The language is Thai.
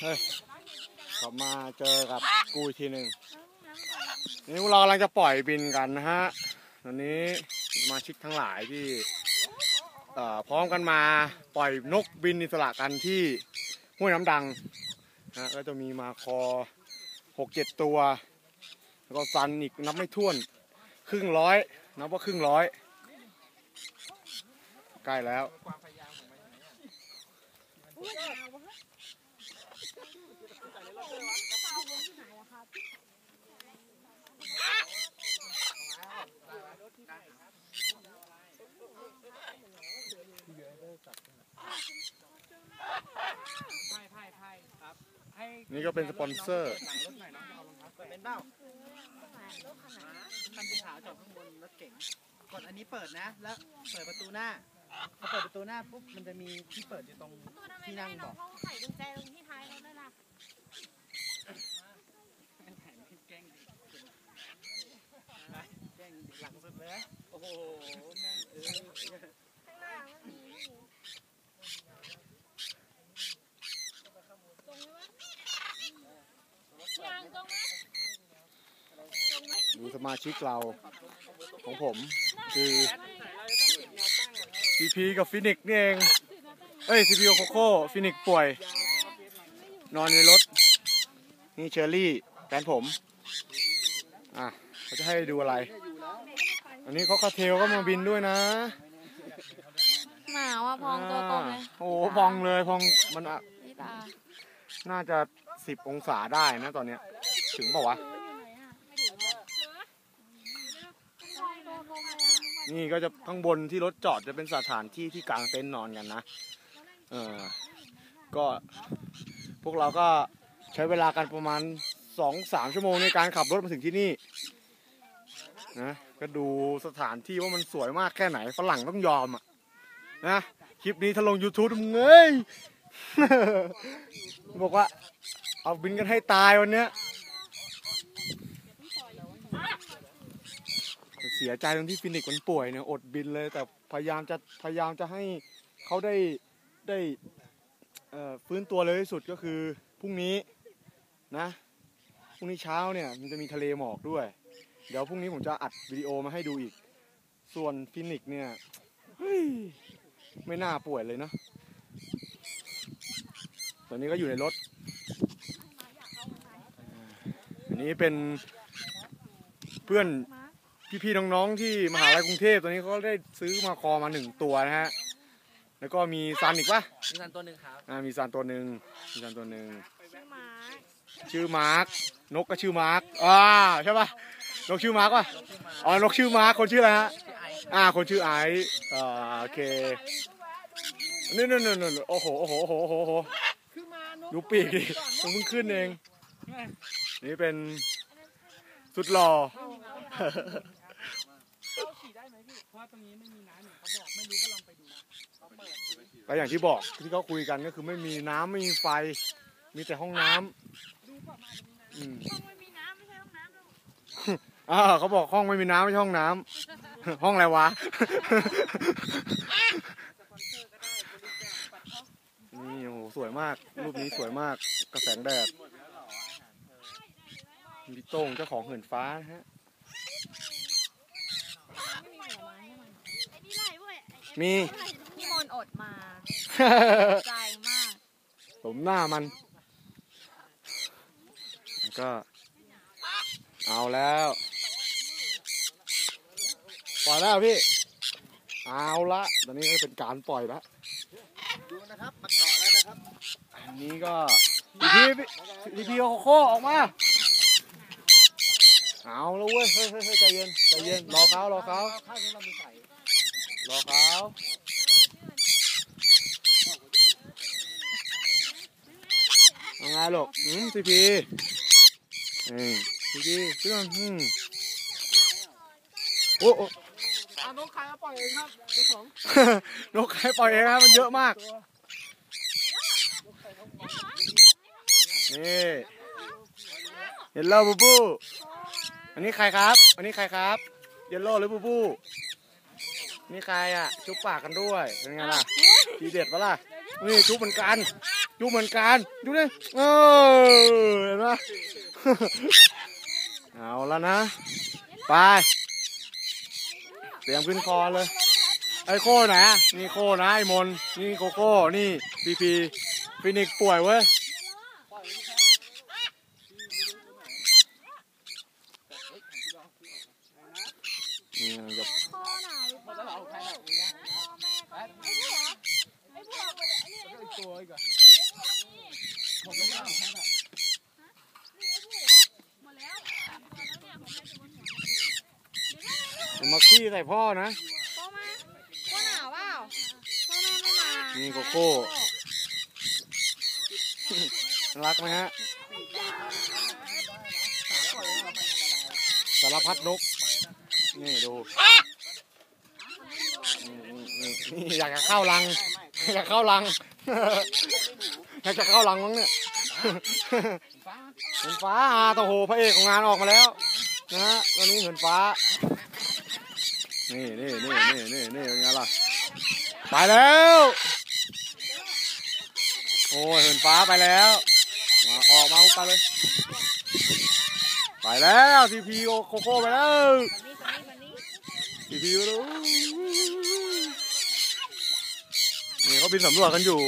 เฮ้ยกลับมาเจอกับกูอีกทีหนึ่งนี่เรากำลังจะปล่อยบินกันนะฮะตอนนี้มาชิกทั้งหลายที่เอ่อพร้อมกันมาปล่อยนกบินอิสระกันที่ห้วยน้ำดังนะก็จะมีมาคอหกเจ็ดตัว แล้วก็ซันอีกนับไม่ถ้วน ครึ่งร้อย นับว่าครึ่งร้อย ใกล้แล้ว นี่ก็เป็นสปอนเซอร์เป็นเบ้าคันสีขาวจอดข้างบนรถเก๋งกดอันนี้เปิดนะ แล้วเปิดประตูหน้าพอเปิดประตูหน้าปุ๊บมันจะมีที่เปิดอยู่ตรงที่นั่งเบอกเขาใส่กุญแจตรงที่ท้ายรถด้วยล่ะ แกล้งแกล้งหลังสุดเลยโอ้โหแม่งเออ ข้างหน้ามันมีตรงไหมวะยางตรงไหมตรงไห มดูสมาชิกเราของผม คือซีพีกับฟินิกซ์นี่เอง เอ้ยซีพีกับโคโค่ฟินิกซ์ป่วย นอนในรถ นี่เชอรี่แฟนผม อะเขาจะให้ดูอะไร อันนี้เขาคาเทลก็มาบินด้วยนะหนาวอะพองตัวกลมเลยโอ้โหพองเลยพองมันอะพี่ตา น่าจะสิบองศาได้นะตอนเนี้ย ถึงเปล่าวะ นี่ก็จะข้างบนที่รถจอดจะเป็นสถานที่ที่กางเต็นท์นอนกันนะ เออ ก็พวกเราก็ใช้เวลากันประมาณสองสามชั่วโมงในการขับรถมาถึงที่นี่นะก็ดูสถานที่ว่ามันสวยมากแค่ไหนฝรั่งต้องยอมอะนะคลิปนี้ถ้าลง YouTube มึงเอ้ยบอกว่า เอาบินกันให้ตายวันเนี้ย เสียใจตรงที่ฟินิกมันป่วยเนี่ยอดบินเลย แต่พยายามจะพยายามจะให้เขาได้ได้ฟื้นตัวเลยที่สุดก็คือพรุ่งนี้นะพรุ่งนี้เช้าเนี่ยมันจะมีทะเลหมอกด้วย เดี๋ยวพรุ่งนี้ผมจะอัดวิดีโอมาให้ดูอีก ส่วนฟินิกเนี่ยเฮ้ยไม่น่าป่วยเลยเนาะตอนนี้ก็อยู่ในรถ อันนี้เป็นเพื่อน พี่ๆน้องๆที่มหาลัยกรุงเทพตอนนี้เขาได้ซื้อมาคอมาหนึ่งตัวนะฮะแล้วก็มีซันอีกปะมีสันตัวหนึ่งครับอ่ามีซันตัวหนึ่งมีซันตัวหนึ่งชื่อมาร์คชื่อมาร์กนกก็ชื่อมาร์กอ่าใช่ปะนกชื่อมาร์กปะอ๋อนกชื่อมาร์กคนชื่ออะไรฮะอ่าคนชื่อไอซ์อ่าโอเคนี่นี่นี่นี่โอ้โหโอ้โหโอ้โหโอ้โหโอ้โหคือมานกดูปีกดิมันเพิ่งขึ้นเอง นี่เป็นสุดหล่อ เขาขี่ได้ไหมพี่ เพราะ ว่าตรงนี้ไม่มีน้ำเนี่ยเขาบอกไม่รู้ก็ลองไปดูเขาเปิดก็อย่างที่บอกที่เขาคุยกันก็คือไม่มีน้ำไม่มีไฟ มีแต่ห้องน้ำอืมห้องไม่มีน้ำไม่ใช่ห้องน้ำหรอกอ่าเขาบอกห้องไม่มีน้ำไม่ใช่ห้องน้ำ ห้องอะไรวะนี่โอ้โหสวยมาก รูปนี้สวยมากกระแสงแดดพี่โต้งเจ้าของเหินฟ้านะฮะ ไม่มีหัวไม้ให้มันไอ้นี่ไรเว้ย มีพี่มนต์อดมาใจมากสมหน้ามันแล้วก็ เอาแล้ว ปล่อยแล้วพี่ เอาละตอนนี้ก็เป็นการปล่อยแล้วดูนะครับมาเกาะแล้วนะครับ อันนี้ก็พีพีพีพีโคโค่ออกมา เอาแล้วเว้ยเฮ้ย เฮ้ยเฮ้ยใจเย็น ใจเย็น รอเขารอเขาข้างนี้เรามีใส่รอเขาเอาไงลูกอืมพีพีอืมพีพีเชื่ออืมโอ้โอ้อานกใครมาปล่อยเองครับเจ้าของนกใครปล่อยเองครับมันเยอะมาก นี่เยลโล่บูบู อันนี้ใครครับ อันนี้ใครครับ เยลโล่หรือบูบู นี่ใครอะ จุ๊บปากกันด้วย เป็นไงล่ะทีเด็ดปะล่ะนี่จุ๊บเหมือนกันเยุบเหมือนกัน ดูดิเออเห็นไหมเอาแล้วนะ ไป เตรียมขึ้นคอเลย ไอ้โค้ไหนอะนี่โค้นะไอ้มน นี่โกโก้ นี่พีพีฟินิกซ์ป่วยเว้ยนี่มันจะ พ่อหนาวหรือเปล่าพ่อแม่ก็ไอ้พวกไอ้พวกไอ้นี่ไอ้พวก ตัวอีกอะ ไหนพวกนี้ ผมไม่ได้ของแพทย์อะ นี่ไอ้พวกหมดแล้วหมดแล้วเนี่ยผมไปถึงบนหัวเดี๋ยวนะ มันมาขี้ใส่พ่อนะพ่อมาพ่อหนาวเปล่าพ่อแม่ไม่มานี่โกโก้ รักไหมฮะ สารพัดนก นี่ดูนี่นี่นี่อยากจะเข้ารัง อยากเข้ารัง อยากจะเข้ารังมั้งเนี่ยฟ้าเหินฟ้าอาโตโหพระเอกของงานออกมาแล้ว นะฮะวันนี้เหินฟ้า นี่นี่นี่นี่นี่นี่เป็นไงล่ะไปแล้ว โอ้ยเหินฟ้าไปแล้วมาออกมาไปเลย ไปแล้วทีพีโคโค่ไปแล้วทีพีไปแล้วนี่เขาบินสำรวจกันอยู่